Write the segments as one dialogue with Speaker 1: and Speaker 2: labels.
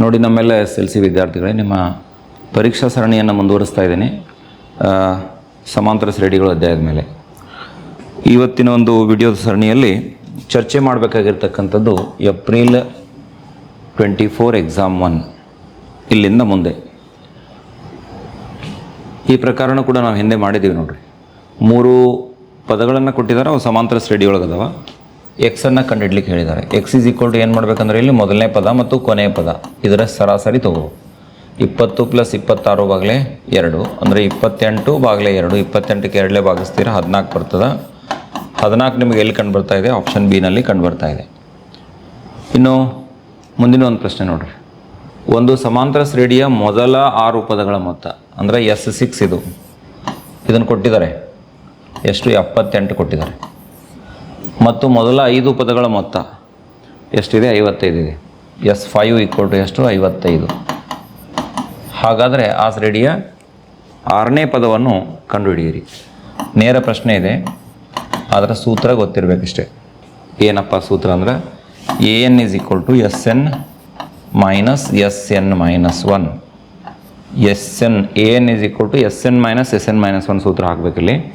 Speaker 1: ನೋಡಿ ನಮ್ಮೆಲ್ಲ S L C ವಿದ್ಯಾರ್ಥಿಗಳೇ, ನಿಮ್ಮ ಪರೀಕ್ಷಾ ಸರಣಿಯನ್ನು ಮುಂದುವರಿಸ್ತಾ ಇದ್ದೀನಿ. ಸಮಾಂತರ ಶ್ರೇಣಿಗಳು ಅಧ್ಯಾಯದ ಮೇಲೆ. ಇವತ್ತಿನ ಒಂದು ವಿಡಿಯೋದ ಸರಣಿಯಲ್ಲಿ ಚರ್ಚೆ ಮಾಡಬೇಕಾಗಿರ್ತಕ್ಕಂಥದ್ದು April twenty four exam one, ಇಲ್ಲಿಂದ ಮುಂದೆ. ಈ ಪ್ರಕಾರನೂ ಕೂಡ ನಾವು ಹಿಂದೆ ಮಾಡಿದ್ದೀವಿ ನೋಡಿರಿ. ಮೂರು ಪದಗಳನ್ನು ಕೊಟ್ಟಿದ್ದಾರೆ, ಅವು ಸಮಾಂತರ ಒಳಗದವ ಎಕ್ಸನ್ನು ಕಂಡಿಡ್ಲಿಕ್ಕೆ ಹೇಳಿದ್ದಾರೆ. ಎಕ್ಸ್ ಇಸ್ ಈಕ್ವಲ್ ಟು ಏನು ಮಾಡ್ಬೇಕಂದ್ರೆ ಇಲ್ಲಿ ಮೊದಲನೇ ಪದ ಮತ್ತು ಕೊನೆಯ ಪದ. ಇದರ ಸರಾಸರಿ ತಗೋ. ಇಪ್ಪತ್ತು ಪ್ಲಸ್ ಇಪ್ಪತ್ತಾರು ಬಾಗಲೇ ಎರಡು. ಅಂದರೆ ಇಪ್ಪತ್ತೆಂಟು ಬಾಗಲೇ ಎರಡು. ಇಪ್ಪತ್ತೆಂಟಕ್ಕೆ ಎರಡಲೇ ಭಾಗಿಸ್ತೀರ, ಹದಿನಾಲ್ಕು ಬರ್ತದೆ. ಹದಿನಾಲ್ಕು ನಿಮಗೆ ಎಲ್ಲಿ ಕಂಡು ಬರ್ತಾ ಇದೆ? ಆಪ್ಷನ್ ಬಿನಲ್ಲಿ ಕಂಡು ಬರ್ತಾ ಇದೆ. ಇನ್ನು ಮುಂದಿನ ಒಂದು ಪ್ರಶ್ನೆ ನೋಡ್ರಿ. ಒಂದು ಸಮಾಂತರ ಶ್ರೇಣಿಯ ಮೊದಲ ಆರು ಪದಗಳ ಮೊತ್ತ, ಅಂದರೆ ಎಸ್ ಸಿಕ್ಸ್ ಇದು. ಇದನ್ನು ಕೊಟ್ಟಿದ್ದಾರೆ. ಎಷ್ಟು? ಎಪ್ಪತ್ತೆಂಟು ಕೊಟ್ಟಿದ್ದಾರೆ. ಮತ್ತು ಮೊದಲ ಐದು ಪದಗಳ ಮೊತ್ತ. ಎಷ್ಟಿದೆ? ಐವತ್ತೈದು ಇದೆ. ಎಸ್ ಫೈವ್ ಈಕ್ವಲ್ ಟು ಎಷ್ಟು? ಐವತ್ತೈದು. ಹಾಗಾದರೆ ಆ ಶ್ರೇಣಿಯ ಆರನೇ ಪದವನ್ನು ಕಂಡುಹಿಡಿಯಿರಿ. ನೇರ ಪ್ರಶ್ನೆ ಇದೆ. ಅದರ ಸೂತ್ರ ಗೊತ್ತಿರಬೇಕಿಷ್ಟೆ. ಏನಪ್ಪ ಸೂತ್ರ ಅಂದ್ರೆ? A N is equal to S N minus S N minus one S N A N is equal to S N minus S N minus one ಸೂತ್ರ ಹಾಕಬೇಕಿಲ್ಲಿ.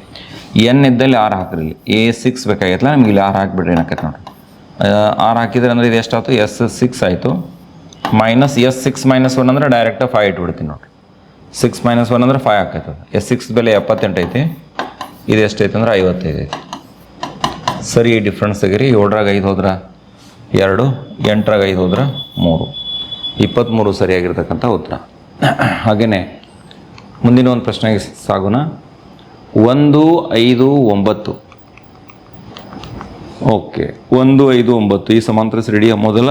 Speaker 1: ಎನ್ ಇದ್ದಲ್ಲಿ ಆರ್ ಹಾಕ್ರಿ. ಇಲ್ಲಿ ಎ ಸಿಕ್ಸ್ ಬೇಕಾಗಿತ್ತಲ್ಲ, ನಿಮ್ಗೆ ಇಲ್ಲಿ ಆರ್ ಹಾಕಿಬಿಡ್ರಿ ಏನಾಕೈತೆ ನೋಡಿ R ಹಾಕಿದ್ರೆ ಅಂದರೆ ಇದು ಎಷ್ಟಾಯ್ತು? ಎಸ್ ಸಿಕ್ಸ್ ಆಯಿತು. Minus S six minus one ಅಂದರೆ ಡೈರೆಕ್ಟ್ ಫೈವ್ ಇಟ್ಬಿಡ್ತೀನಿ ನೋಡಿರಿ. ಸಿಕ್ಸ್ ಮೈನಸ್ ಒನ್ ಅಂದರೆ ಫೈವ್ ಹಾಕೈತೆ ಎಸ್ ಸಿಕ್ಸ್ ಬೆಲೆ ಎಪ್ಪತ್ತೆಂಟು ಐತಿ. ಇದು ಎಷ್ಟೈತೆ ಅಂದ್ರೆ ಐವತ್ತೈದು ಐತಿ. ಸರಿ ಡಿಫ್ರೆನ್ಸ್ ತೆಗೀರಿ. ಏಳರಾಗ ಐದು ಹೋದ್ರೆ? ಎರಡು. ಎಂಟರಾಗ ಐದು ಹೋದ್ರೆ? ಮೂರು. ಇಪ್ಪತ್ತ್ಮೂರು ಸರಿಯಾಗಿರ್ತಕ್ಕಂಥ ಉತ್ತರ. ಹಾಗೆಯೇ ಮುಂದಿನ ಒಂದು ಪ್ರಶ್ನೆಗೆ ಸಾಗೋಣ. ಒಂದು ಐದು ಒಂಬತ್ತು. ಓಕೆ, ಒಂದು ಐದು ಒಂಬತ್ತು. ಈ ಸಮಾಂತರ ಶ್ರೇಡಿಯ ಮೊದಲ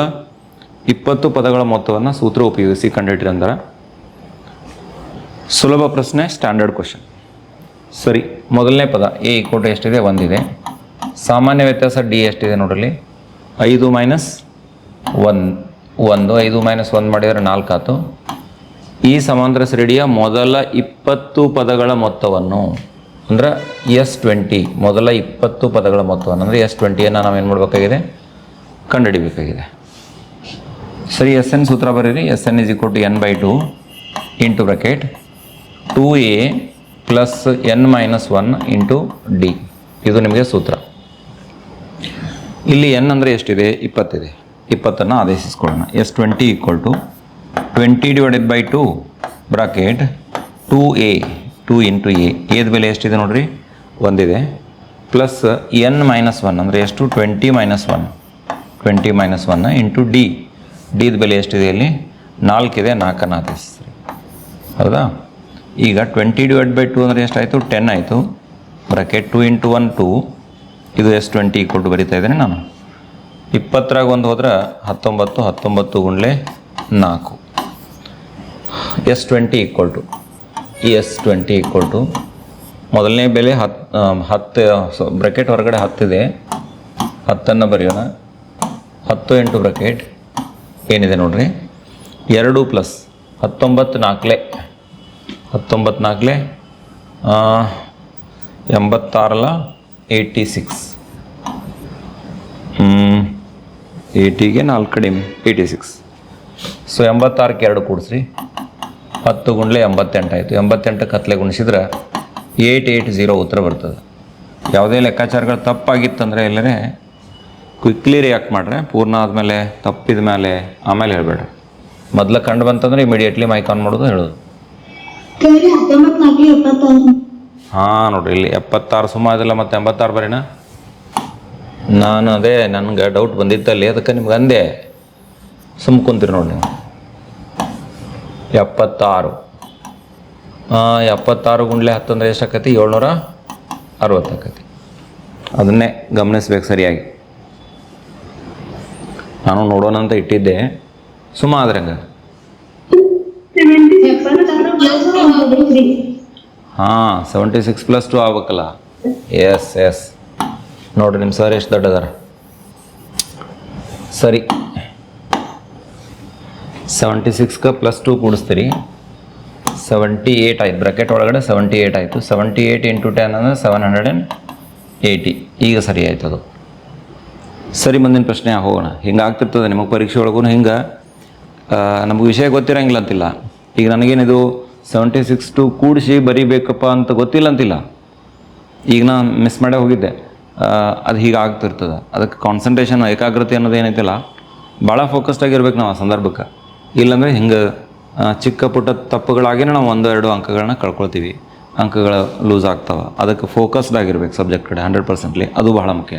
Speaker 1: ಇಪ್ಪತ್ತು ಪದಗಳ ಮೊತ್ತವನ್ನು ಸೂತ್ರ ಉಪಯೋಗಿಸಿ ಕಂಡಿಟ್ರಿ ಅಂದ್ರೆ ಸುಲಭ ಪ್ರಶ್ನೆ ಸ್ಟ್ಯಾಂಡರ್ಡ್ ಕ್ವಶನ್ ಸರಿ, ಮೊದಲನೇ ಪದ ಎ ಕೋಟ ಎಷ್ಟಿದೆ? ಒಂದಿದೆ. ಸಾಮಾನ್ಯ ವ್ಯತ್ಯಾಸ ಡಿ ಎಷ್ಟಿದೆ ನೋಡಲಿ ಐದು ಮೈನಸ್ ಒನ್ ಒಂದು, ಐದು ಮೈನಸ್ ಒಂದು ಮಾಡಿದರೆ ನಾಲ್ಕು ಆಯಿತು ಈ ಸಮಾಂತರ ಶ್ರೇಡಿಯ ಮೊದಲ ಇಪ್ಪತ್ತು ಪದಗಳ ಮೊತ್ತವನ್ನು ಅಂದ್ರೆ ಎಸ್ ಟ್ವೆಂಟಿ, ಮೊದಲ ಇಪ್ಪತ್ತು ಪದಗಳ ಮೊತ್ತವನ್ನು. ಅಂದರೆ ಎಸ್ ಟ್ವೆಂಟಿಯನ್ನು ನಾವು ಏನು ಮಾಡಬೇಕಾಗಿದೆ? ಕಂಡುಹಿಡಿಬೇಕಾಗಿದೆ. ಸರಿ, ಎಸ್ ಎನ್ ಸೂತ್ರ ಬರೀರಿ. S N is equal to N by two into bracket two A plus N minus one into D ಇದು ನಿಮಗೆ ಸೂತ್ರ. ಇಲ್ಲಿ ಎನ್ ಅಂದರೆ ಎಷ್ಟಿದೆ? ಇಪ್ಪತ್ತಿದೆ. ಇಪ್ಪತ್ತನ್ನು ಆದೇಶಿಸ್ಕೊಳ್ಳೋಣ. S twenty equal to twenty divided by two bracket two A two into A ಏದ ಬೆಲೆ ಎಷ್ಟಿದೆ ನೋಡ್ರಿ? ಒಂದಿದೆ. ಪ್ಲಸ್ ಎನ್ ಮೈನಸ್ ಒನ್ ಅಂದರೆ ಎಷ್ಟು? Twenty minus one twenty minus one into D ಡಿದ ಬೆಲೆ ಎಷ್ಟಿದೆ ಇಲ್ಲಿ? ನಾಲ್ಕಿದೆ, ನಾಲ್ಕನ್ನು ಆದೇಶಿಸ್ರಿ. ಹೌದಾ? ಈಗ ಟ್ವೆಂಟಿ ಡಿವೈಡ್ ಬೈ ಟು ಅಂದರೆ ಎಷ್ಟಾಯಿತು? ಟೆನ್ ಆಯಿತು. Bracket two into one two ಇದು ಎಸ್ ಟ್ವೆಂಟಿ ಈಕ್ವಲ್ ಟು ಬರಿತಾ ಇದ್ದೇನೆ ನಾನು. ಇಪ್ಪತ್ತರಾಗ ಒಂದು ಹೋದ್ರೆ ಹತ್ತೊಂಬತ್ತು ಹತ್ತೊಂಬತ್ತು ಗುಂಡ್ಲೆ ನಾಲ್ಕು. S twenty equal to S twenty equal to ಮೊದಲನೇ ಬೆಲೆ ಹತ್ತು ಹತ್ತು ಬ್ರಕೆಟ್ ಹೊರಗಡೆ ಹತ್ತಿದೆ. ಹತ್ತನ್ನು ಬರೆಯೋಣ. ಹತ್ತು ಎಂಟು ಬ್ರಕೆಟ್ ಏನಿದೆ ನೋಡ್ರಿ? ಎರಡು ಪ್ಲಸ್ ಹತ್ತೊಂಬತ್ತು ನಾಲ್ಕಲೆ. ಹತ್ತೊಂಬತ್ತು ನಾಲ್ಕಲೆ ಎಂಬತ್ತಾರಲ್ಲ ಏಯ್ಟಿ ಸಿಕ್ಸ್ ಏಯ್ಟಿಗೆ ನಾಲ್ಕು ಕಡಿಮೆ ಏಯ್ಟಿ ಸಿಕ್ಸ್ ಸೊ ಎಂಬತ್ತಾರಕ್ಕೆ ಎರಡು ಕೂಡಿಸ್ರಿ. ಹತ್ತು ಗುಂಡ್ಲೆ ಎಂಬತ್ತೆಂಟು ಆಯಿತು. ಎಂಬತ್ತೆಂಟಕ್ಕೆ ಹತ್ತಲೆ ಗುಣಿಸಿದ್ರೆ ಏಯ್ಟ್ ಏಯ್ಟ್ ಝೀರೋ ಉತ್ತರ ಬರ್ತದೆ. ಯಾವುದೇ ಲೆಕ್ಕಾಚಾರಗಳು ತಪ್ಪಾಗಿತ್ತಂದರೆ ಎಲ್ಲರೇ ಕ್ವಿಕ್ಲಿ ರಿಯಾಕ್ಟ್ ಮಾಡ್ರೆ ಪೂರ್ಣ ಆದಮೇಲೆ ತಪ್ಪಿದ ಮೇಲೆ ಆಮೇಲೆ ಹೇಳ್ಬೇಡ್ರಿ ಮೊದಲು ಕಂಡು ಬಂತಂದ್ರೆ ಇಮಿಡಿಯೇಟ್ಲಿ ಮೈಕ್ ಆನ್ ಮಾಡೋದು ಹೇಳೋದು. ಹಾಂ ನೋಡ್ರಿ ಇಲ್ಲಿ ಎಪ್ಪತ್ತಾರು ಸುಮ್ಮ ಅದಲ್ಲ ಮತ್ತು ಎಂಬತ್ತಾರು ಬರೀನಾ? ನಾನು ಅದೇ ನನಗೆ ಡೌಟ್ ಬಂದಿತ್ತಲ್ಲಿ ಅದಕ್ಕೆ ನಿಮ್ಗೆ ಅಂದೆ. ಸುಮ್ ಕುಂತೀರಿ ನೋಡಿ ನೀವು. ಎಪ್ಪತ್ತಾರು. ಎಪ್ಪತ್ತಾರು ಗುಂಡ್ಲೆ ಹತ್ತಂದ್ರೆ ಎಷ್ಟಾಕತಿ ಏಳ್ನೂರ ಅರವತ್ತಾಕತಿ ಅದನ್ನೇ ಗಮನಿಸ್ಬೇಕು ಸರಿಯಾಗಿ. ನಾನು ನೋಡೋಣ ಅಂತ ಇಟ್ಟಿದ್ದೆ. ಸುಮ್ಮ ಆದ್ರೆ ಹಂಗ ಹಾಂ ಸೆವೆಂಟಿ ಸಿಕ್ಸ್ ಪ್ಲಸ್ ಟು ಆಗ್ಬೇಕಲ್ಲ. ಎಸ್ ಎಸ್ ನೋಡ್ರಿ ನಿಮ್ಮ ಸರ್ ಎಷ್ಟು ದೊಡ್ಡದಾರ? ಸರಿ. ಸೆವೆಂಟಿ ಸಿಕ್ಸ್ಗೆ ಪ್ಲಸ್ ಟೂ ಕೂಡಿಸ್ತೀರಿ. ಸೆವೆಂಟಿ ಏಯ್ಟ್ ಆಯ್ತು. ಬ್ರಾಕೆಟ್ ಒಳಗಡೆ ಸೆವೆಂಟಿ ಏಯ್ಟ್ ಆಯಿತು. ಸೆವೆಂಟಿ ಏಯ್ಟ್ ಇಂಟು ಟೆನ್ ಅಂದರೆ ಸೆವೆನ್ ಹಂಡ್ರೆಡ್ ಆ್ಯಂಡ್ ಏಯ್ಟಿ ಈಗ ಸರಿ ಆಯ್ತು ಅದು. ಸರಿ, ಮುಂದಿನ ಪ್ರಶ್ನೆ ಹೋಗೋಣ. ಹಿಂಗೆ ಆಗ್ತಿರ್ತದೆ ನಿಮಗೆ ಪರೀಕ್ಷೆ ಒಳಗೂ ಹಿಂಗೆ. ನಮಗೆ ವಿಷಯ ಗೊತ್ತಿರೋಂಗಿಲ್ಲ ಅಂತಿಲ್ಲ. ಈಗ ನನಗೇನಿದು ಸೆವೆಂಟಿ ಸಿಕ್ಸ್ ಟು ಕೂಡಿಸಿ ಬರೀಬೇಕಪ್ಪ ಅಂತ ಗೊತ್ತಿಲ್ಲ ಅಂತಿಲ್ಲ. ಈಗ ನಾನು ಮಿಸ್ ಮಾಡೇ ಹೋಗಿದ್ದೆ. ಅದು ಹೀಗೆ ಆಗ್ತಿರ್ತದೆ. ಅದಕ್ಕೆ ಕಾನ್ಸಂಟ್ರೇಷನ್ ಏಕಾಗ್ರತೆ ಅನ್ನೋದು ಏನೈತಿಲ್ಲ. ಭಾಳ ಫೋಕಸ್ಡ್ ಆಗಿರ್ಬೇಕು ನಾವು ಆ ಸಂದರ್ಭಕ್ಕೆ. ಇಲ್ಲಾಂದರೆ ಹಿಂಗೆ ಚಿಕ್ಕ ಪುಟ್ಟ ನಾವು ಒಂದು ಎರಡು ಅಂಕಗಳನ್ನ ಕಳ್ಕೊಳ್ತೀವಿ. ಅಂಕಗಳು ಲೂಸ್ ಆಗ್ತಾವೆ. ಅದಕ್ಕೆ ಫೋಕಸ್ಡ್ ಆಗಿರ್ಬೇಕು ಸಬ್ಜೆಕ್ಟ್ ಕಡೆ ಹಂಡ್ರೆಡ್ ಪರ್ಸೆಂಟ್ಲಿ ಅದು ಬಹಳ ಮುಖ್ಯ.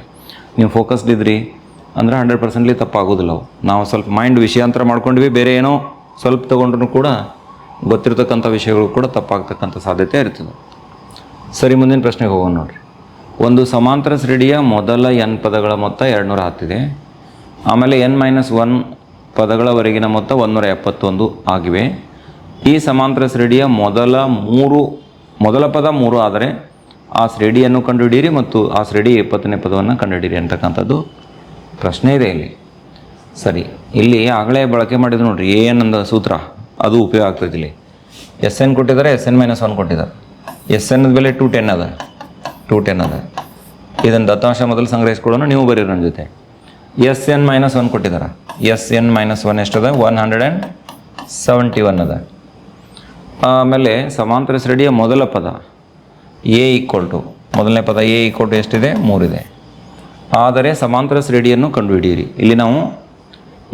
Speaker 1: ನೀವು ಫೋಕಸ್ಡ್ ಇದ್ರಿ ಅಂದರೆ ಹಂಡ್ರೆಡ್ ಪರ್ಸೆಂಟ್ಲಿ ತಪ್ಪಾಗೋದಿಲ್ಲ ಅವು. ನಾವು ಸ್ವಲ್ಪ ಮೈಂಡ್ ವಿಷಯಾಂತರ ಮಾಡ್ಕೊಂಡ್ವಿ, ಬೇರೆ ಏನೋ ಸ್ವಲ್ಪ ತೊಗೊಂಡ್ರು ಕೂಡ ಗೊತ್ತಿರ್ತಕ್ಕಂಥ ವಿಷಯಗಳು ಕೂಡ ತಪ್ಪಾಗ್ತಕ್ಕಂಥ ಸಾಧ್ಯತೆ ಇರ್ತದೆ. ಸರಿ, ಮುಂದಿನ ಪ್ರಶ್ನೆಗೆ ಹೋಗೋಣ ನೋಡ್ರಿ. ಒಂದು ಸಮಾಂತರ ಶ್ರೇಣಿಯ ಮೊದಲ ಎನ್ ಪದಗಳ ಮೊತ್ತ ಎರಡುನೂರ ಹತ್ತಿದೆ. ಆಮೇಲೆ ಎನ್ ಮೈನಸ್ ಒನ್ ಪದಗಳವರೆಗಿನ ಮೊತ್ತ ಒಂದೂರ ಎಪ್ಪತ್ತೊಂದು ಆಗಿವೆ. ಈ ಸಮಾಂತರ ಶ್ರೇಣಿಯ ಮೊದಲ ಮೂರು, ಮೊದಲ ಪದ ಮೂರು ಆದರೆ ಆ ಶ್ರೇಣಿಯನ್ನು ಕಂಡುಹಿಡಿಯಿರಿ ಮತ್ತು ಆ ಶ್ರೇಣಿ ಇಪ್ಪತ್ತನೇ ಪದವನ್ನು ಕಂಡುಹಿಡಿಯಿರಿ ಅಂತಕ್ಕಂಥದ್ದು ಪ್ರಶ್ನೆ ಇದೆ ಇಲ್ಲಿ. ಸರಿ, ಇಲ್ಲಿ ಆಗಲೇ ಬಳಕೆ ಮಾಡಿದ್ರು ನೋಡ್ರಿ, ಎ ಎನ್ ಅಂದ ಸೂತ್ರ, ಅದು ಉಪಯೋಗ ಆಗ್ತೈತಿ ಇಲ್ಲಿ ಎಸ್ ಎನ್ ಕೊಟ್ಟಿದ್ದಾರೆ, ಎಸ್ ಎನ್ ಮೈನಸ್ ಒನ್ ಕೊಟ್ಟಿದ್ದಾರೆ. ಎಸ್ ಎನ್ ಬೆಲೆ ಟು ಟೆನ್ ಅದ, ಟು ಟೆನ್ ಅದ. ಇದನ್ನು ದತ್ತಾಂಶ ಮೊದಲು ಸಂಗ್ರಹಿಸ್ಕೊಳ್ಳೋಣ, ನೀವು ಬರೀರಿ ನನ್ನ ಜೊತೆ. ಎಸ್ ಎನ್ ಮೈನಸ್ ಒನ್ ಕೊಟ್ಟಿದ್ದಾರೆ? S N minus one ಎಷ್ಟದ? One hundred and seventy one ಅದ. ಆಮೇಲೆ ಸಮಾಂತರ ಶ್ರೇಡಿಯ ಮೊದಲ ಪದ ಎ ಈಕ್ವಲ್ ಟು ಮೊದಲನೇ ಪದ ಎ ಈಕ್ವಲ್ ಟು ಎಷ್ಟಿದೆ? ಮೂರಿದೆ. ಆದರೆ ಸಮಾಂತರ ಶ್ರೇಡಿಯನ್ನು ಕಂಡುಹಿಡಿಯಿರಿ. ಇಲ್ಲಿ ನಾವು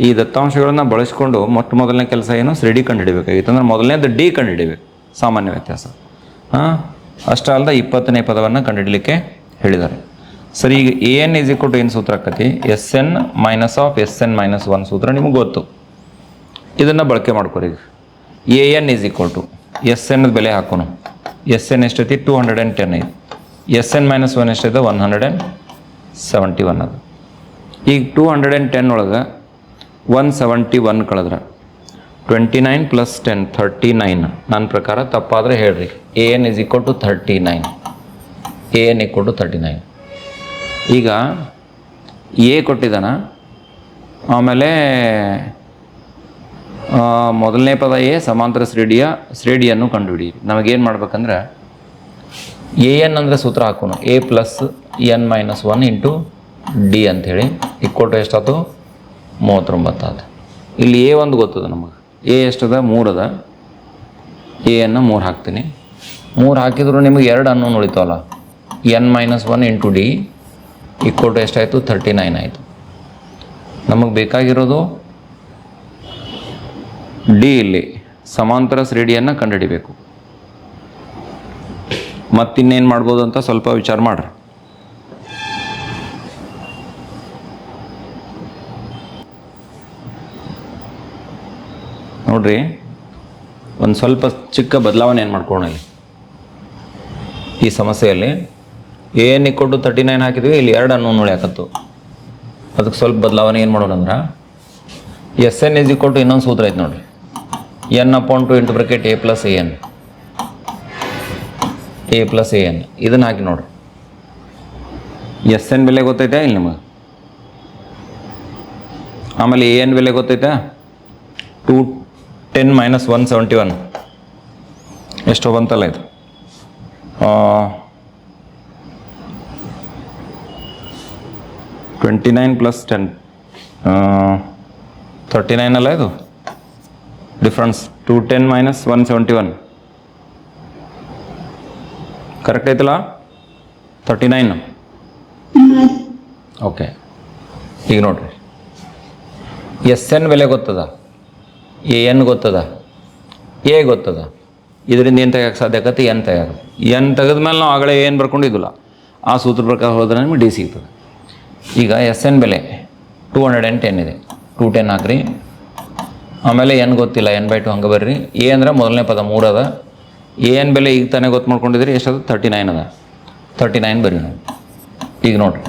Speaker 1: ಈ ದತ್ತಾಂಶಗಳನ್ನು ಬಳಸಿಕೊಂಡು ಮೊಟ್ಟ ಮೊದಲನೇ ಕೆಲಸ ಏನು? ಶ್ರೇಡಿ ಕಂಡುಹಿಡಬೇಕಾಗಿತ್ತು. ಅಂದರೆ ಮೊದಲನೇದು ಡಿ ಕಂಡುಹಿಡಬೇಕು. ಸಾಮಾನ್ಯ ವ್ಯತ್ಯಾಸ. ಅಷ್ಟೇ ಅಲ್ಲದೆ ಇಪ್ಪತ್ತನೇ ಪದವನ್ನು ಕಂಡುಹಿಡಲಿಕ್ಕೆ ಹೇಳಿದ್ದಾರೆ. ಸರಿ, ಈಗ A N is equal to ಏನು ಸೂತ್ರ ಆಕತಿ? S N minus of S N minus one ಸೂತ್ರ ನಿಮಗೆ ಗೊತ್ತು. ಇದನ್ನು ಬಳಕೆ ಮಾಡ್ಕೊರಿ A N is equal to S N ಬೆಲೆ ಹಾಕೋಣ. ಎಸ್ ಎನ್ ಎಷ್ಟೈತಿ? ಟೂ ಹಂಡ್ರೆಡ್ ಆ್ಯಂಡ್ ಟೆನ್ ಐದು ಎಸ್ ಎನ್ ಮೈನಸ್ ಒನ್ ಎಷ್ಟೈತೆ? One hundred and seventy one ಅದು. ಈಗ ಟೂ ಹಂಡ್ರೆಡ್ ಆ್ಯಂಡ್ ಟೆನ್ ಒಳಗೆ ಒನ್ ಸೆವೆಂಟಿ ಒನ್ ಕಳೆದ್ರೆ. Twenty nine plus ten thirty nine ನನ್ನ ಪ್ರಕಾರ ತಪ್ಪಾದರೆ ಹೇಳ್ರಿ. A N is equal to thirty nine A N equal to thirty nine ಈಗ A ಕೊಟ್ಟಿದ್ದಾನ. ಆಮೇಲೆ ಮೊದಲನೇ ಪದ ಎ, ಸಮಾಂತರ ಶ್ರೇಣಿಯ ಶ್ರೇಣಿಯನ್ನು ಕಂಡುಹಿಡಿಯಿರಿ ನಮಗೇನು ಮಾಡ್ಬೇಕಂದ್ರೆ, ಎ ಎನ್ ಅಂದರೆ ಸೂತ್ರ ಹಾಕೋಣ A plus N minus one into D ಅಂಥೇಳಿ. ಇಕ್ಕೊಟ್ಟು ಎಷ್ಟಾಯ್ತು? ಮೂವತ್ತೊಂಬತ್ತು ಆದ ಇಲ್ಲಿ ಎ ಒಂದು ಗೊತ್ತದ ನಮಗೆ. ಎ ಎಷ್ಟದ? ಮೂರದ. ಎನ್ನು ಮೂರು ಹಾಕ್ತೀನಿ. ಮೂರು ಹಾಕಿದ್ರು ನಿಮಗೆ ಎರಡು unknown ಉಳಿತಾವಲ್ಲ. N minus one into D. ಇಕ್ಕೊಟ್ಟು ಎಷ್ಟಾಯಿತು ಥರ್ಟಿ ನೈನ್ ಆಯಿತು. ನಮಗೆ ಬೇಕಾಗಿರೋದು ಡಿ ಇಲ್ಲಿ, ಸಮಾಂತರ ಶ್ರೇಣಿಯನ್ನು ಕಂಡುಹಿಡಿಬೇಕು. ಮತ್ತಿನ್ನೇನು ಮಾಡ್ಬೋದು ಅಂತ ಸ್ವಲ್ಪ ವಿಚಾರ ಮಾಡ್ರಿ. ನೋಡ್ರಿ, ಒಂದು ಸ್ವಲ್ಪ ಚಿಕ್ಕ ಬದಲಾವಣೆ ಏನು ಮಾಡ್ಕೊಳ್ಳಿ ಈ ಸಮಸ್ಯೆಯಲ್ಲಿ ಏನು ಕೊಟ್ಟು ತರ್ಟಿ ನೈನ್ ಹಾಕಿದ್ವಿ, ಇಲ್ಲಿ ಎರಡು ಅನ್ನೋ ನೋಡಿ ಹಾಕತ್ತು ಅದಕ್ಕೆ ಸ್ವಲ್ಪ ಬದಲಾವಣೆ ಏನು ಮಾಡೋಣ ಅಂದ್ರೆ, S N is equal to ಇನ್ನೊಂದು ಸೂತ್ರ ಐತೆ ನೋಡ್ರಿ. N upon two into bracket A plus A N. A plus A N. ಇದನ್ನು ಹಾಕಿ ನೋಡ್ರಿ. ಎಸ್ ಎನ್ ಬೆಲೆ ಗೊತ್ತೈತೆ ಇಲ್ಲಿ ನಿಮಗೆ? ಆಮೇಲೆ ಎ ಎನ್ ಬೆಲೆ ಗೊತ್ತೈತೆ? Two ten minus one seventy one. ಎಷ್ಟೋ ಬಂತಲ್ಲ ಇದು? Twenty nine plus ten thirty nine ಅಲ್ಲ ಇದು? Difference two ten minus one seventy one correct ಐತಲ್ಲ? ತರ್ಟಿ ನೈನ್ ಓಕೆ ಈಗ ನೋಡ್ರಿ. ಎಸ್ ಎನ್ ಬೆಲೆ ಗೊತ್ತದ? ಎ ಎನ್ ಗೊತ್ತದ? ಎ ಗೊತ್ತದ? ಇದರಿಂದ ಏನು ತೆಗಿಯೋಕೆ ಸಾಧ್ಯ ಆಗತ್ತೆ ಎನ್ ತೆಗಿಯೋದು ಎನ್ ತೆಗೆದ್ಮೇಲೆ ನಾವು ಆಗಲೇ ಏನು ಬರ್ಕೊಂಡಿದ್ದಿಲ್ಲ. ಆ ಸೂತ್ರ ಪ್ರಕಾರ ಹೋದ್ರೆ ನಿಮಗೆ ಡಿ ಸಿಗ್ತದೆ. ಈಗ ಎಸ್ ಎನ್ ಬೆಲೆ ಟೂ ಹಂಡ್ರೆಡ್ ಆ್ಯಂಡ್ ಟೆನ್ ಇದೆ. ಟೂ ಟೆನ್ ಹಾಕ್ರಿ ಆಮೇಲೆ ಏನು ಗೊತ್ತಿಲ್ಲ, ಎನ್ ಬೈ ಟು ಹಂಗೆ ಬರ್ರಿ. ಎ ಅಂದರೆ ಮೊದಲನೇ ಪದ ಮೂರು ಅದ. ಎ ಎನ್ ಬೆಲೆ ಈಗ ತಾನೇ ಗೊತ್ತು ಮಾಡ್ಕೊಂಡಿದ್ರಿ ಎಷ್ಟದ ತರ್ಟಿ ನೈನ್ ಅದ. ತರ್ಟಿ ನೈನ್ ಬರ್ರಿ ನಾವು. ಈಗ ನೋಡ್ರಿ.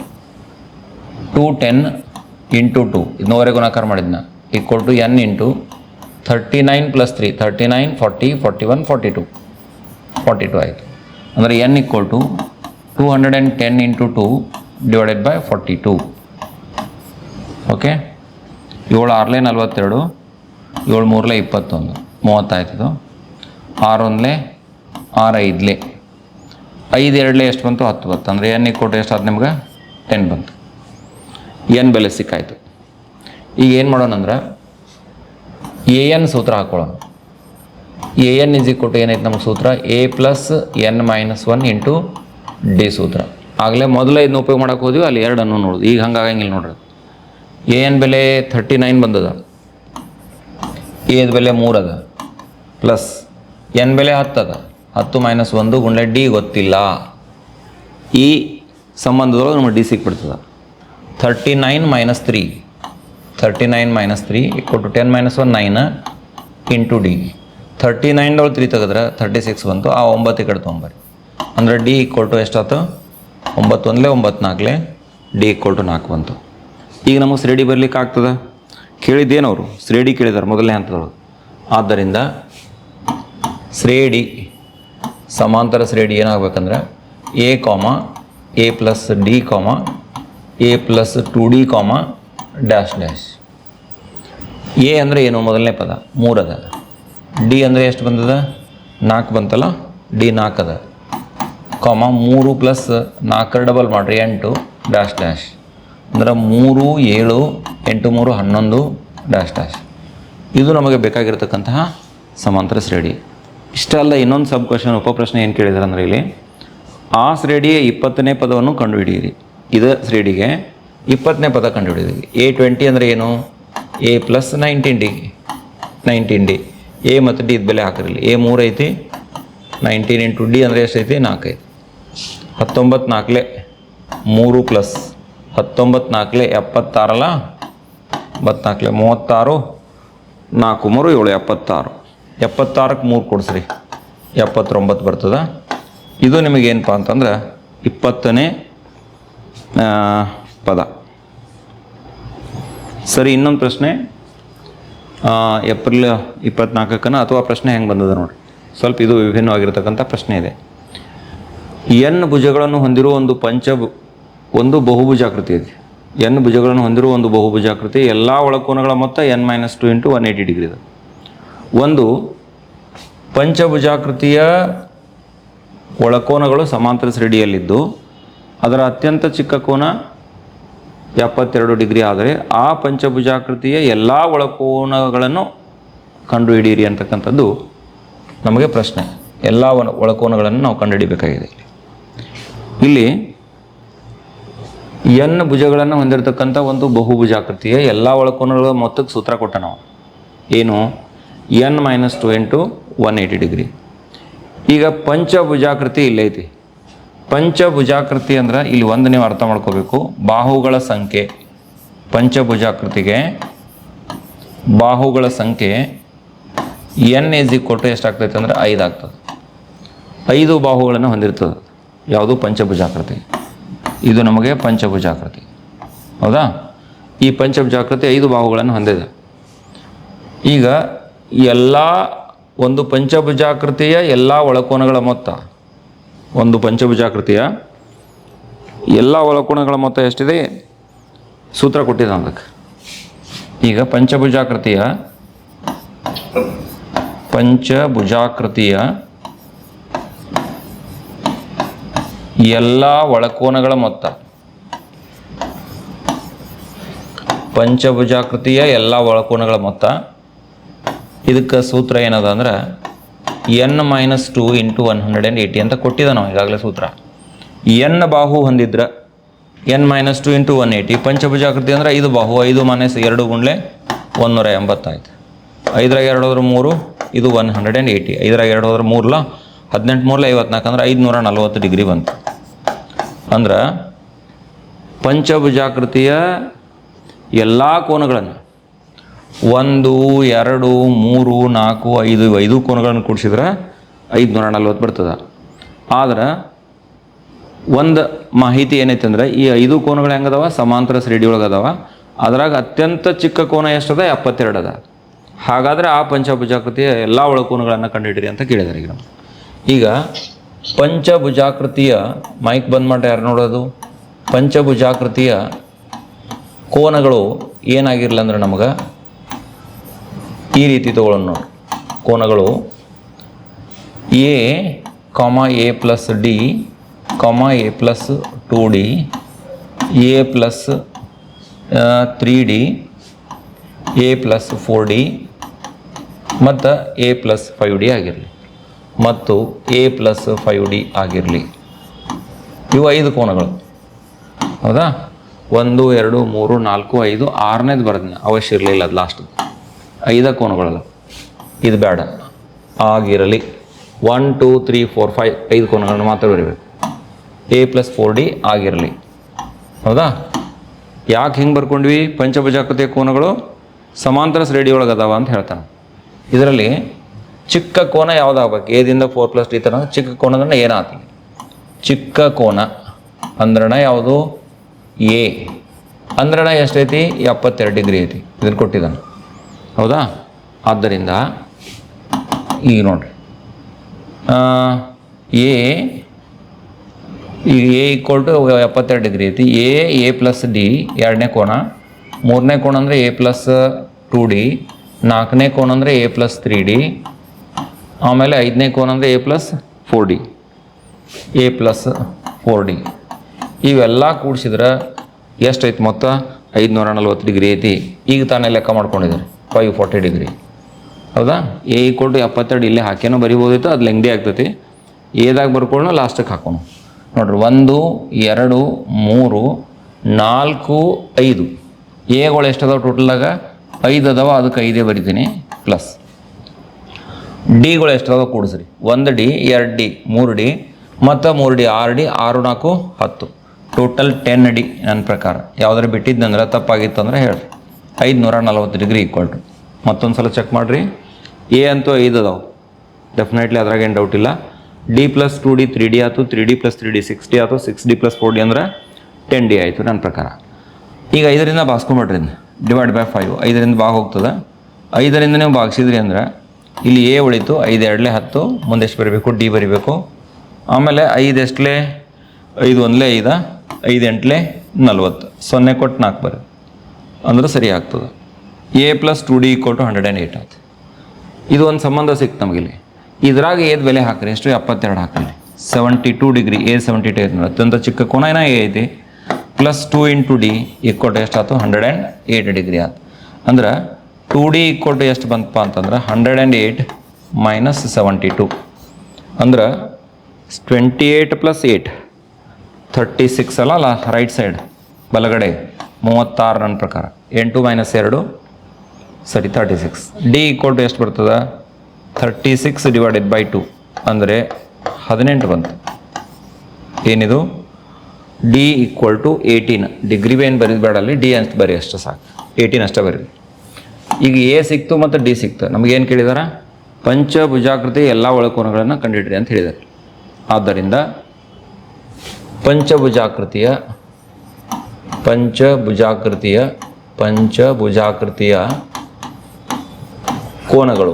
Speaker 1: ಟೂ ಟೆನ್ ಇಂಟು ಟು ಇದನ್ನೂವರೆ ಗುಣಾಕಾರ ಮಾಡಿದ್ನ. Equal to N into thirty nine plus three thirty nine forty forty one forty two forty two ಆಯಿತು. ಅಂದರೆ N equal to two hundred and ten into two divided by forty two okay ಏಳು ಆರಲೇ ನಲ್ವತ್ತೆರಡು, ಏಳು ಮೂರಲೇ ಇಪ್ಪತ್ತೊಂದು. ಮೂವತ್ತಾಯ್ತದು ಆರು ಒಂದಲೇ ಆರು ಐದಲೇ ಐದು ಎರಡಲೇ ಎಷ್ಟು ಬಂತು? ಹತ್ತು ಬಂತು. ಅಂದರೆ ಎನ್ ಕೊಟ್ಟು ಎಷ್ಟು ಆದ ನಿಮ್ಗೆ? ಟೆನ್ ಬಂತು. ಎನ್ ಬೆಲೆ ಸಿಕ್ಕಾಯಿತು. ಈಗ ಏನು ಮಾಡೋಣ ಅಂದ್ರೆ, ಎ ಎನ್ ಸೂತ್ರ ಹಾಕ್ಕೊಳ್ಳೋಣ A N is equal to ಏನೈತೆ ನಮಗೆ ಸೂತ್ರ? A plus N minus one into D ಸೂತ್ರ. ಆಗಲೇ ಮೊದಲೇ ಇದನ್ನ ಉಪಯೋಗ ಮಾಡೋಕೆ ಹೋದ್ವಿ, ಅಲ್ಲಿ ಎರಡನ್ನು ನೋಡೋದು. ಈಗ ಹಂಗಾಗಂಗಿಲ್ಲ ನೋಡ್ರಿ. ಎನ್ ಬೆಲೆ ಥರ್ಟಿ ನೈನ್ ಬಂದದ? ಎದ ಬೆಲೆ ಮೂರು ಅದ. ಪ್ಲಸ್ ಎನ್ ಬೆಲೆ ಹತ್ತು ಅದ. ಹತ್ತು ಮೈನಸ್ ಒಂದು ಗುಂಡ್ಲೆ ಡಿ ಗೊತ್ತಿಲ್ಲ. ಈ ಸಂಬಂಧದೊಳಗೆ ನಮಗೆ D ಸಿಕ್ಬಿಡ್ತದೆ. Thirty nine minus three thirty nine minus three equal to ten minus one nine into D thirty ನೈನ್ದೊಳಗೆ three ತೆಗೆದ್ರೆ ಥರ್ಟಿ ಸಿಕ್ಸ್ ಬಂತು, ಆ ಒಂಬತ್ತು ಕಡೆ ತೊಗೊಂಬರಿ ಅಂದರೆ ಡಿ ಕೊಟ್ಟು ಎಷ್ಟಾಯ್ತು ಒಂಬತ್ತು ಒಂದಲೇ ಒಂಬತ್ತು ನಾಲ್ಕಲೇ ಡಿ ಈಕ್ವಲ್ ಟು ನಾಲ್ಕು ಬಂತು. ಈಗ ನಮಗೆ ಶ್ರೇಡಿ ಬರ್ಲಿಕ್ಕೆ ಕೇಳಿದ್ದೇನು ಕೇಳಿದ್ದೇನವರು? ಶ್ರೇಡಿ ಕೇಳಿದ್ದಾರೆ ಮೊದಲನೇ ಹಂತದವರು ಆದ್ದರಿಂದ ಶ್ರೇಡಿ ಸಮಾಂತರ ಶ್ರೇಡಿ ಏನಾಗಬೇಕಂದ್ರೆ A comma A plus D comma A plus two D comma dash dash. A ಅಂದರೆ ಏನು? ಮೊದಲನೇ ಪದ. ಮೂರದ. ಡಿ ಅಂದರೆ ಎಷ್ಟು ಬಂದದ? ನಾಲ್ಕು ಬಂತಲ್ಲ? ಡಿ ನಾಲ್ಕು ಅದ ಕಾಮ ಮೂರು ಪ್ಲಸ್ ನಾಲ್ಕರ ಡಬಲ್ ಮಾಡಿರಿ, ಎಂಟು ಡ್ಯಾಶ್ ಡ್ಯಾಶ್ ಅಂದ್ರೆ ಮೂರು, ಏಳು, ಎಂಟು, ಮೂರು, ಹನ್ನೊಂದು ಡ್ಯಾಶ್ ಡ್ಯಾಶ್ ಇದು ನಮಗೆ ಬೇಕಾಗಿರ್ತಕ್ಕಂತಹ ಸಮಾಂತರ ಶ್ರೇಣಿ. ಇಷ್ಟ ಅಲ್ಲ, ಇನ್ನೊಂದು ಸಬ್ ಕ್ವಶನ್ ಉಪಪ್ರಶ್ನೆ ಏನು ಕೇಳಿದ್ರೆ ಅಂದರೆ ಇಲ್ಲಿ, ಆ ಶ್ರೇಡಿಯ ಇಪ್ಪತ್ತನೇ ಪದವನ್ನು ಕಂಡುಹಿಡಿಯಿರಿ. ಇದು ಶ್ರೇಣಿಗೆ ಇಪ್ಪತ್ತನೇ ಪದ ಕಂಡುಹಿಡಿಯಿರಿ. ಎ ಟ್ವೆಂಟಿ ಅಂದರೆ ಏನು? A plus nineteen D nineteen D A ಮತ್ತು ಡಿ ಇದು ಬೆಲೆ ಹಾಕಿರಲಿ. ಎ ಮೂರು ಐತಿ ನೈನ್ಟೀನ್ ಇಂಟು ಡಿ ಅಂದರೆ ಎಷ್ಟೈತಿ? ನಾಲ್ಕೈತಿ. ಹತ್ತೊಂಬತ್ತು ನಾಲ್ಕಲೆ ಮೂರು ಪ್ಲಸ್ ಹತ್ತೊಂಬತ್ತು ನಾಲ್ಕಲೆ ಎಪ್ಪತ್ತಾರಲ್ಲ? ಬತ್ನಾಲ್ಕಲೆ ಮೂವತ್ತಾರು, ನಾಲ್ಕು ಮೂರು, ಏಳು ಎಪ್ಪತ್ತಾರು. ಎಪ್ಪತ್ತಾರಕ್ಕೆ ಮೂರು ಕೊಡಿಸ್ರಿ. ಎಪ್ಪತ್ತೊಂಬತ್ತು ಬರ್ತದೆ. ಇದು ನಿಮಗೇನಪ್ಪ ಅಂತಂದ್ರೆ ಇಪ್ಪತ್ತನೇ ಪದ. ಸರಿ, ಇನ್ನೊಂದು ಪ್ರಶ್ನೆ. ಏಪ್ರಿಲ್ ಇಪ್ಪತ್ನಾಲ್ಕಕ್ಕನ ಅಥವಾ ಪ್ರಶ್ನೆ ಹೆಂಗೆ ಬಂದದ ನೋಡಿ ಸ್ವಲ್ಪ ಇದು ವಿಭಿನ್ನವಾಗಿರ್ತಕ್ಕಂಥ ಪ್ರಶ್ನೆ ಇದೆ. ಎನ್ ಭುಜಗಳನ್ನು ಹೊಂದಿರುವ ಒಂದು ಪಂಚ ಒಂದು ಬಹುಭುಜಾಕೃತಿ ಇದೆ. ಎನ್ ಭುಜಗಳನ್ನು ಹೊಂದಿರುವ ಒಂದು ಬಹುಭುಜಾಕೃತಿ ಎಲ್ಲ ಒಳಕೋನಗಳ ಮೊತ್ತ N minus two into one eighty degree ಇದೆ ಒಂದು ಪಂಚಭುಜಾಕೃತಿಯ ಒಳಕೋನಗಳು ಸಮಾಂತರ ಶ್ರೇಣಿಯಲ್ಲಿದ್ದು, ಅದರ ಅತ್ಯಂತ ಚಿಕ್ಕ ಕೋನ ಎಪ್ಪತ್ತೆರಡು ಡಿಗ್ರಿ ಆದರೆ ಆ ಪಂಚಭುಜಾಕೃತಿಯ ಎಲ್ಲ ಒಳಕೋನಗಳನ್ನು ಕಂಡುಹಿಡಿಯಿರಿ ಅಂತಕ್ಕಂಥದ್ದು ನಮಗೆ ಪ್ರಶ್ನೆ. ಎಲ್ಲ ಒಳ- ಒಳಕೋನಗಳನ್ನು ನಾವು ಕಂಡುಹಿಡಿಬೇಕಾಗಿದೆ. ಇಲ್ಲಿ ಎನ್ ಭುಜಗಳನ್ನು ಹೊಂದಿರತಕ್ಕಂಥ ಒಂದು ಬಹುಭುಜಾಕೃತಿಯ ಎಲ್ಲ ಒಳಕೋನಗಳ ಮೊತ್ತಕ್ಕೆ ಸೂತ್ರ ಕೊಟ್ಟ ನಾವು. ಏನು? N minus two into one eighty degree ಈಗ ಪಂಚಭುಜಾಕೃತಿ ಇಲ್ಲೈತಿ ಪಂಚಭುಜಾಕೃತಿ ಅಂದ್ರೆ ಇಲ್ಲಿ ಒಂದು ನೀವು ಅರ್ಥ ಮಾಡ್ಕೋಬೇಕು. ಬಾಹುಗಳ ಸಂಖ್ಯೆ ಪಂಚಭುಜಾಕೃತಿಗೆ ಬಾಹುಗಳ ಸಂಖ್ಯೆ ಎನ್ ಎಜಿ ಕೊಟ್ಟು ಎಷ್ಟಾಗ್ತೈತೆ ಅಂದರೆ ಐದು ಆಗ್ತದೆ. ಐದು ಬಾಹುಗಳನ್ನು ಹೊಂದಿರ್ತದೆ. ಯಾವುದು ಪಂಚಭುಜಾಕೃತಿ. ಇದು ನಮಗೆ ಪಂಚಭುಜಾಕೃತಿ. ಹೌದಾ? ಈ ಪಂಚಭುಜಾಕೃತಿ ಐದು ಭಾವಗಳನ್ನು ಹೊಂದಿದೆ. ಈಗ ಎಲ್ಲ ಒಂದು ಪಂಚಭುಜಾಕೃತಿಯ ಎಲ್ಲ ಒಳಕೋಣಗಳ ಮೊತ್ತ. ಒಂದು ಪಂಚಭುಜಾಕೃತಿಯ ಎಲ್ಲ ಒಳಕೋಣಗಳ ಮೊತ್ತ ಎಷ್ಟಿದೆ? ಸೂತ್ರ ಕೊಟ್ಟಿದೆ ಅದಕ್ಕೆ. ಈಗ ಪಂಚಭುಜಾಕೃತಿಯ ಪಂಚಭುಜಾಕೃತಿಯ ಎಲ್ಲ ಒಳಕೋನಗಳ ಮೊತ್ತ. ಪಂಚಭುಜಾಕೃತಿಯ ಎಲ್ಲ ಒಳಕೋನಗಳ ಮೊತ್ತ. ಇದಕ್ಕೆ ಸೂತ್ರ ಏನದ ಅಂದ್ರೆ N minus two into one hundred and eighty ಅಂತ ಕೊಟ್ಟಿದ್ದ ನಾವು ಈಗಾಗಲೇ ಸೂತ್ರ. ಎನ್ ಬಾಹು ಹೊಂದಿದ್ರೆ N minus two into one eighty ಪಂಚಭುಜಾಕೃತಿ ಅಂದ್ರೆ ಐದು ಬಾಹು, ಐದು ಮೈನಸ್ ಎರಡು ಗುಂಡ್ಲೆ ಒಂದೂರ ಎಂಬತ್ತಾಯ್ತು ಐದರಾಗ ಎರಡು ಹೋದ್ರೆ ಮೂರು, ಇದು ಒನ್ ಹಂಡ್ರೆಡ್ ಆ್ಯಂಡ್ ಏಯ್ಟಿ. ಐದರಾಗ ಎರಡು ಹೋದ್ರೆ ಮೂರಲ್ಲ ಹದಿನೆಂಟು ಮೂರಲ ಐವತ್ನಾಲ್ಕು ಅಂದ್ರೆ ಐದುನೂರ ನಲ್ವತ್ತು ಡಿಗ್ರಿ ಬಂತು. ಅಂದ್ರೆ ಪಂಚಭುಜಾಕೃತಿಯ ಎಲ್ಲ ಕೋನಗಳನ್ನು ಒಂದು, ಎರಡು, ಮೂರು, ನಾಲ್ಕು, ಐದು ಐದು ಕೋನಗಳನ್ನು ಕೂಡಿಸಿದ್ರೆ ಐದುನೂರ ನಲ್ವತ್ತು ಬರ್ತದೆ. ಆದ್ರೆ ಒಂದು ಮಾಹಿತಿ ಏನೈತೆ ಅಂದ್ರೆ ಈ ಐದು ಕೋನಗಳು ಹೆಂಗದವ? ಸಮಾಂತರ ಶ್ರೇಣಿ ಒಳಗೆ ಅದಾವ. ಅದ್ರಾಗ ಅತ್ಯಂತ ಚಿಕ್ಕ ಕೋನ ಎಷ್ಟದ? ಎಪ್ಪತ್ತೆರಡು ಅದ. ಹಾಗಾದರೆ ಆ ಪಂಚಭುಜಾಕೃತಿಯ ಎಲ್ಲ ಒಳಕೋನಗಳನ್ನು ಕಂಡುಹಿಡಿರಿ ಅಂತ ಕೇಳಿದಾರೆ. ಈಗ ಪಂಚಭುಜಾಕೃತಿಯ, ಮೈಕ್ ಬಂದ್ ಮಾಡಿ ಯಾರು ನೋಡೋದು? ಪಂಚಭುಜಾಕೃತಿಯ ಕೋನಗಳು ಏನಾಗಿರಲಿಲ್ಲ ಅಂದ್ರೆ ನಮಗೆ ಈ ರೀತಿ ತಗೊಳ್ಳೋಣ ನೋಡಿ. ಕೋನಗಳು A, comma, A plus D, comma, A plus two D, A plus three D, A plus four D, ಮತ್ತು ಎ ಪ್ಲಸ್ ಫೈವ್ ಡಿ ಆಗಿರಲಿ. ಮತ್ತು ಎ ಪ್ಲಸ್ ಫೈವ್ ಡಿ ಆಗಿರಲಿ. ಇವು ಐದು ಕೋನಗಳು. ಹೌದಾ? ಒಂದು, ಎರಡು, ಮೂರು, ನಾಲ್ಕು, ಐದು, ಆರನೇದು ಬರೋದನ್ನ ಅವಶ್ಯ ಇರಲಿಲ್ಲ ಅದು ಲಾಸ್ಟ್ ಐದ ಕೋನಗಳಲ್ಲ. ಇದು ಬೇಡ. ಆಗಿರಲಿ. One two three four five ಐದು ಕೋನಗಳನ್ನು ಮಾತ್ರ ಬರೀಬೇಕು. ಎ ಪ್ಲಸ್ ಫೋರ್ ಡಿ ಆಗಿರಲಿ. ಹೌದಾ? ಯಾಕೆ ಹಿಂಗೆ ಬರ್ಕೊಂಡ್ವಿ? ಪಂಚಭುಜಾಕೃತಿಯ ಕೋನಗಳು? ಸಮಾಂತರ ಶ್ರೇಡಿಯೊಳಗೆ ಅದಾವ ಅಂತ ಹೇಳ್ತಾನೆ. ಇದರಲ್ಲಿ ಚಿಕ್ಕ ಕೋನ ಯಾವುದಾಗಬೇಕು? ಏದಿಂದ ಫೋರ್ ಪ್ಲಸ್ ಡಿ ತನಕ ಚಿಕ್ಕ ಕೋನದನ್ನ ಏನಾತಿ ಚಿಕ್ಕ ಕೋನ. ಅಂದ್ರಣ ಯಾವುದು? ಎ ಅಂದ್ರಣ ಎಷ್ಟೈತಿ? ಎಪ್ಪತ್ತೆರಡು ಡಿಗ್ರಿ ಐತಿ. ಇದನ್ನು ಕೊಟ್ಟಿದ್ದಾನೆ. ಹೌದಾ? ಆದ್ದರಿಂದ ಈಗ ನೋಡ್ರಿ. ಎ ಈಗ ಎ ಈಕ್ವಲ್ ಟು ಎಪ್ಪತ್ತೆರಡು ಡಿಗ್ರಿ ಐತಿ. ಎ ಎ ಪ್ಲಸ್ ಡಿ ಎರಡನೇ ಕೋನ. ಮೂರನೇ ಕೋಣ ಅಂದರೆ ಎ ಪ್ಲಸ್ ಟು ಡಿ ನಾಲ್ಕನೇ ಕೋನ ಅಂದರೆ ಎ ಪ್ಲಸ್ ತ್ರೀ ಡಿ ಆಮೇಲೆ ಐದನೇ ಕೋನ ಅಂದರೆ A plus four D A plus four D ಇವೆಲ್ಲ ಕೂಡಿಸಿದ್ರೆ ಎಷ್ಟೈತಿ ಮೊತ್ತ? ಐದುನೂರ ನಲ್ವತ್ತು ಡಿಗ್ರಿ ಐತಿ. ಈಗ ತಾನೇ ಲೆಕ್ಕ ಮಾಡ್ಕೊಂಡಿದ್ದಾರೆ. Five forty degree. ಹೌದಾ? ಎ ಈಕ್ವಲ್ ಟು ಎಪ್ಪತ್ತೆರಡು ಇಲ್ಲೇ ಹಾಕೇನೋ ಬರಿಬೋದಿತ್ತು ಅದು ಲೆಂಗ್ಡಿ ಆಗ್ತೈತಿ? ಏದಾಗ ಬರ್ಕೊಳ್ಳೋ ಲಾಸ್ಟಿಗೆ ಹಾಕೋಣ. ನೋಡ್ರಿ, ಒಂದು, ಎರಡು, ಮೂರು, ನಾಲ್ಕು, ಐದು. ಎಗಳು ಎಷ್ಟು ಅದಾವೆ ಟೋಟಲ್ದಾಗ ಐದು ಅದಾವ, ಅದಕ್ಕೆ ಐದೇ ಬರಿತೀನಿ ಪ್ಲಸ್ ಡಿಗಳು ಎಷ್ಟು ಅದಾವ ಕೂಡಿಸ್ರಿ. ಒಂದು ಡಿ ಎರಡು ಡಿ ಮೂರು ಡಿ ಮತ್ತು ಮೂರು ಡಿ ಆರು ಡಿ ಆರು, ನಾಲ್ಕು, ಹತ್ತು. ಟೋಟಲ್ ಟೆನ್ ಡಿ ನನ್ನ ಪ್ರಕಾರ. ಯಾವ್ದಾರು ಬಿಟ್ಟಿದ್ದಂದ್ರೆ ತಪ್ಪಾಗಿತ್ತು ಅಂದ್ರೆ ಹೇಳ್ರಿ. ಐದುನೂರ ನಲ್ವತ್ತು ಡಿಗ್ರಿ ಈಕ್ವಲ್ ಟು ಮತ್ತೊಂದು ಸಲ ಚೆಕ್ ಮಾಡಿರಿ. ಎ ಅಂತೂ ಐದು ಅದಾವೆ. ಡೆಫಿನೆಟ್ಲಿ ಅದ್ರಾಗೇನು ಡೌಟ್ ಇಲ್ಲ. D plus two D three D ಆಯಿತು. Three D plus three D six D ಆಯಿತು. Six D plus four D ಅಂದ್ರೆ ಟೆನ್ ಡಿ ಆಯಿತು ನನ್ನ ಪ್ರಕಾರ. ಈಗ ಐದರಿಂದ ಬಾಸ್ಕೊಂಬಿಡ್ರಿ ಡಿವೈಡ್ ಬೈ ಫೈವ್ ಐದರಿಂದ ಭಾಗ ಹೋಗ್ತದೆ. ಐದರಿಂದ ನೀವು ಭಾಗಿಸಿದ್ರಿ ಅಂದ್ರೆ ಇಲ್ಲಿ ಎ ಉಳಿತು ಐದು ಎರಡಲೇ ಹತ್ತು ಮುಂದೆ ಎಷ್ಟು ಬರೀಬೇಕು? ಡಿ ಬರಿಬೇಕು. ಆಮೇಲೆ ಐದು ಎಷ್ಟಲೇ ಐದು ಒಂದಲೇ ಐದ ಐದು ಎಂಟಲೇ ನಲ್ವತ್ತು. ಸೊನ್ನೆ ಕೊಟ್ಟು ನಾಲ್ಕು ಬರ ಅಂದ್ರೆ ಸರಿ ಆಗ್ತದೆ. A plus two D equal to hundred and eight ಆಯ್ತು. ಇದು ಒಂದು ಸಂಬಂಧ ಸಿಕ್ತು ನಮಗಿಲ್ಲಿ. ಇದ್ರಾಗ ಏದು ಬೆಲೆ ಹಾಕ್ರಿ, ಎಷ್ಟು ಎಪ್ಪತ್ತೆರಡು ಹಾಕ್ರಿ. Seventy two degree, A seventy two ಐತೆ ಅತ್ಯಂತ ಚಿಕ್ಕ ಕೋನ ಏನ ಎ ಐತಿ? Plus two into D equal to ಎಷ್ಟು ಆಯ್ತು ಹಂಡ್ರೆಡ್ ಆ್ಯಂಡ್ ಏಟ್ ಡಿಗ್ರಿ ಆಯ್ತು. ಅಂದ್ರೆ ಟು ಡಿ ಈಕ್ವಲ್ ಟು ಎಷ್ಟು ಬಂತಪ್ಪ ಅಂತಂದ್ರೆ hundred and eight minus seventy two ಅಂದ್ರೆ twenty eight plus eight thirty six ಅಲ್ಲ ಅಲ್ಲ ರೈಟ್ ಸೈಡ್ ಬಲಗಡೆ, ಮೂವತ್ತಾರು ನನ್ನ ಪ್ರಕಾರ. ಎಂಟು ಮೈನಸ್ ಎರಡು, ಸರಿ thirty six D equal to ಎಷ್ಟು ಬರ್ತದೆ? Thirty six divided by two ಅಂದರೆ ಹದಿನೆಂಟು ಬಂತು. ಏನಿದು? D equal to eighteen degree ಏನು ಬರೀದು ಬೇಡ ಅಲ್ಲಿ ಡಿ ಅಂತ ಬರೀ ಅಷ್ಟು ಸಾಕು. ಏಯ್ಟೀನ್ ಅಷ್ಟೇ ಬರೀ ಈಗ ಎ ಸಿಕ್ತು ಮತ್ತು ಡಿ ಸಿಕ್ತು. ನಮಗೇನು ಕೇಳಿದಾರ? ಪಂಚಭುಜಾಕೃತಿ ಎಲ್ಲ ಒಳಕೋನಗಳನ್ನು ಕಂಡುಹಿಡ್ರಿ ಅಂತ ಹೇಳಿದ್ದಾರೆ ಆದ್ದರಿಂದ ಪಂಚಭುಜಾಕೃತಿಯ ಪಂಚಭುಜಾಕೃತಿಯ ಪಂಚಭುಜಾಕೃತಿಯ ಕೋನಗಳು.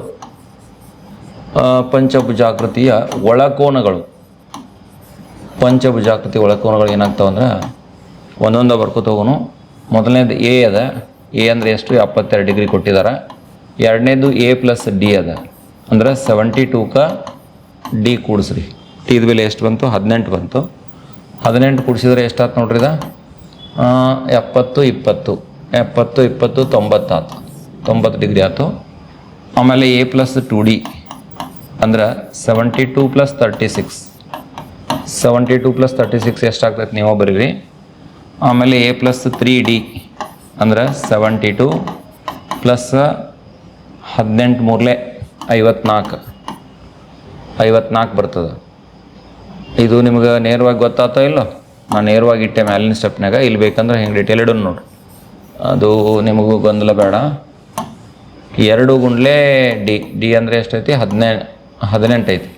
Speaker 1: ಪಂಚಭುಜಾಕೃತಿಯ ಒಳಕೋನಗಳು. ಪಂಚಭುಜಾಕೃತಿ ಒಳಕೋನಗಳು ಏನಾಗ್ತಾವೆ ಅಂದ್ರೆ ಒಂದೊಂದು ಬರ್ಕೋತ ಹೋಗೋನು. ಮೊದಲನೇದು ಎ ಅದ. ಎ ಅಂದರೆ ಎಷ್ಟು? ಎಪ್ಪತ್ತೆರಡು ಡಿಗ್ರಿ ಕೊಟ್ಟಿದ್ದಾರೆ ಎರಡನೇದು ಎ ಪ್ಲಸ್ ಡಿ ಅದ. ಅಂದ್ರೆ ಸೆವೆಂಟಿ ಟೂಕ ಡಿ ಕೂಡಿಸ್ರಿ. ಟಿದ ಬೆಲೆ ಎಷ್ಟು ಬಂತು? ಹದಿನೆಂಟು ಬಂತು. ಹದಿನೆಂಟು ಕೂಡಿಸಿದ್ರೆ ಎಷ್ಟಾಯ್ತು ನೋಡ್ರಿ ಇದು? ಎಪ್ಪತ್ತು, ಇಪ್ಪತ್ತು. ಎಪ್ಪತ್ತು, ಇಪ್ಪತ್ತು, ತೊಂಬತ್ತಾತು. ತೊಂಬತ್ತು ಡಿಗ್ರಿ ಆಯ್ತು ಆಮೇಲೆ ಎ ಪ್ಲಸ್ ಟು ಡಿ ಅಂದ್ರೆ seventy two plus thirty six seventy two plus thirty six ಎಷ್ಟಾಗ್ತೈತೆ ನೀವು ಬರೀರಿ. ಆಮೇಲೆ ಎ ಪ್ಲಸ್ ತ್ರೀ ಡಿ ಅಂದ್ರೆ ಸೆವೆಂಟಿ ಟು ಪ್ಲಸ್ ಹದಿನೆಂಟು ಮೂರಲೆ ಐವತ್ನಾಲ್ಕು. ಐವತ್ನಾಲ್ಕು ಬರ್ತದೆ. ಇದು ನಿಮ್ಗೆ ನೇರವಾಗಿ ಗೊತ್ತಾತೋ ಇಲ್ಲೋ? ನಾನು ನೇರವಾಗಿ ಇಟ್ಟೆ ಮ್ಯಾಲಿನ ಸ್ಟೆಪ್ನಾಗ ಇಲ್ಲಿ ಬೇಕಂದ್ರೆ ಹೆಂಗೆ ಡಿಟೇಲ್ ಇಡೋಣ ನೋಡ್ರಿ ಅದು ನಿಮಗೂ ಗೊಂದಲ ಬೇಡ. ಎರಡು ಗುಂಡ್ಲೆ ಡಿ ಡಿ ಅಂದರೆ ಎಷ್ಟೈತಿ? ಹದಿನೆಂಟು ಹದಿನೆಂಟು ಐತಿ.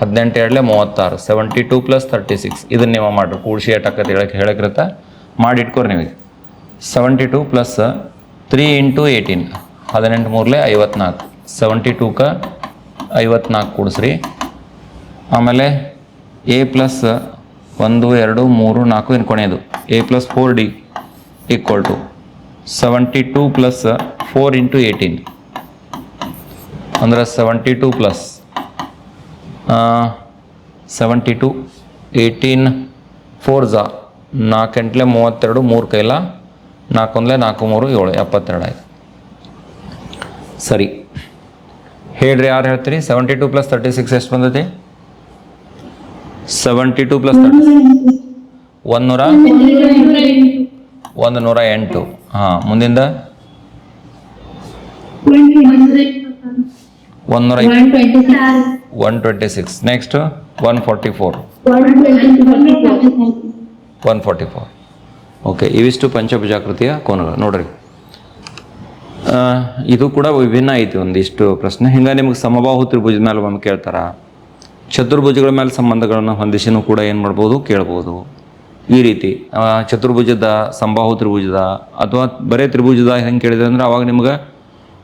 Speaker 1: ಹದಿನೆಂಟು ಎರಡಲೆ ಮೂವತ್ತಾರು. Seventy two plus thirty six ಇದನ್ನ ನೀವು ಮಾಡಿರಿ. ಕೂಡಿಸಿ ಏಟಾಕತ್ತೆ ಹೇಳಕ್ಕೆ ಹೇಳಕ್ಕಿರುತ್ತೆ ಮಾಡಿ ಇಟ್ಕೊರಿ ನಿಮಗೆ. Seventy two plus three into eighteen ಹದಿನೆಂಟು ಮೂರಲೆ ಐವತ್ನಾಲ್ಕು. ಸೆವೆಂಟಿ ಟೂಕ ಐವತ್ನಾಲ್ಕು ಕೂಡಿಸ್ರಿ. ಆಮೇಲೆ ಎ ಪ್ಲಸ್ ಒಂದು, ಎರಡು, ಮೂರು, ನಾಲ್ಕು ಇನ್ನು ಕೊನೆಯದು A plus four D equal to seventy two plus four into eighteen ಅಂದ್ರೆ seventy two plus seventy two eighteen four ನಾಲ್ಕು ಎಂಟ್ಲೆ ಮೂವತ್ತೆರಡು ಮೂರು ಕೈಲ ನಾಲ್ಕೊಂದಲೇ ನಾಲ್ಕು ಮೂರು ಏಳು ಎಪ್ಪತ್ತೆರಡು ಆಯ್ತು ಸರಿ. ಹೇಳ್ರಿ ಯಾರು ಹೇಳ್ತೀರಿ? Seventy two plus thirty six ಎಷ್ಟು ಬಂದೈತಿ? ಸೆವೆಂಟಿ ಟು ಪ್ಲಸ್ ತರ್ಟಿ ಒಂದು ನೂರ ಒಂದು ನೂರ ಎಂಟು. ಹಾಂ ಮುಂದಿಂದ? ಒಂದು ನೂರ one twenty six next one forty four one forty four okay, ಇವಿಷ್ಟು ಪಂಚಭುಜಾಕೃತಿಯ ಕೋನಗಳು. ನೋಡ್ರಿ. ಇದು ಕೂಡ ವಿಭಿನ್ನ ಐತಿ ಒಂದಿಷ್ಟು ಪ್ರಶ್ನೆ. ಹಿಂಗೆ ನಿಮ್ಗೆ ಸಮಬಾಹು ತ್ರಿಭುಜದ ಮೇಲೆ ಒಮ್ಮೆ ಕೇಳ್ತಾರ. ಚತುರ್ಭುಜಗಳ ಮೇಲೆ ಸಂಬಂಧಗಳನ್ನು ಹೊಂದಿಸಿನೂ ಕೂಡ ಏನು ಮಾಡ್ಬೋದು? ಕೇಳ್ಬೋದು. ಈ ರೀತಿ ಚತುರ್ಭುಜದ, ಸಂಬಾಹು ತ್ರಿಭುಜದ, ಅಥವಾ ಬರೇ ತ್ರಿಭುಜದ ಹೆಂಗೆ ಕೇಳಿದ್ರೆ ಅಂದ್ರೆ ಅವಾಗ ನಿಮ್ಗೆ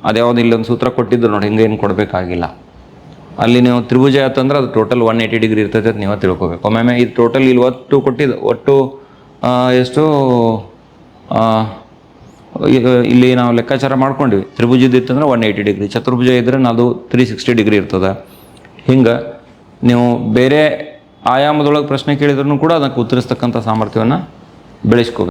Speaker 1: ಅದ್ಯಾವ್ದು ಇಲ್ಲೊಂದು ಸೂತ್ರ ಕೊಟ್ಟಿದ್ರು ನೋಡಿ, ಹಿಂಗೆ ಏನು ಕೊಡಬೇಕಾಗಿಲ್ಲ. ಅಲ್ಲಿ ನೀವು ತ್ರಿಭುಜ ಆಯ್ತಂದ್ರೆ ಅದು ಟೋಟಲ್ ಒನ್ ಏಯ್ಟಿ ಡಿಗ್ರಿ ಇರ್ತೈತೆ ಅಂತ ನೀವು ತಿಳ್ಕೊಬೇಕು. ಒಮ್ಮೊಮ್ಮೆ ಇದು ಟೋಟಲ್ ಇಲ್ಲಿ ಒಟ್ಟು ಕೊಟ್ಟಿದ್ದು, ಒಟ್ಟು ಎಷ್ಟು ಇಲ್ಲಿ ನಾವು ಲೆಕ್ಕಾಚಾರ ಮಾಡ್ಕೊಂಡ್ವಿ. ತ್ರಿಭುಜದ ಇತ್ತಂದ್ರೆ ಒನ್ ಏಯ್ಟಿ ಡಿಗ್ರಿ ಚತುರ್ಭುಜ ಇದ್ರೆ ಅದು ತ್ರೀ ಸಿಕ್ಸ್ಟಿ ಡಿಗ್ರಿ ಇರ್ತದೆ. ಹಿಂಗೆ ನೀವು ಬೇರೆ ಆಯಾಮದೊಳಗೆ ಪ್ರಶ್ನೆ ಕೇಳಿದ್ರು ಕೂಡ ಅದಕ್ಕೆ ಉತ್ತರಿಸ್ತಕ್ಕಂಥ ಸಾಮರ್ಥ್ಯವನ್ನು ಬೆಳೆಸ್ಕೋಬೇಕು.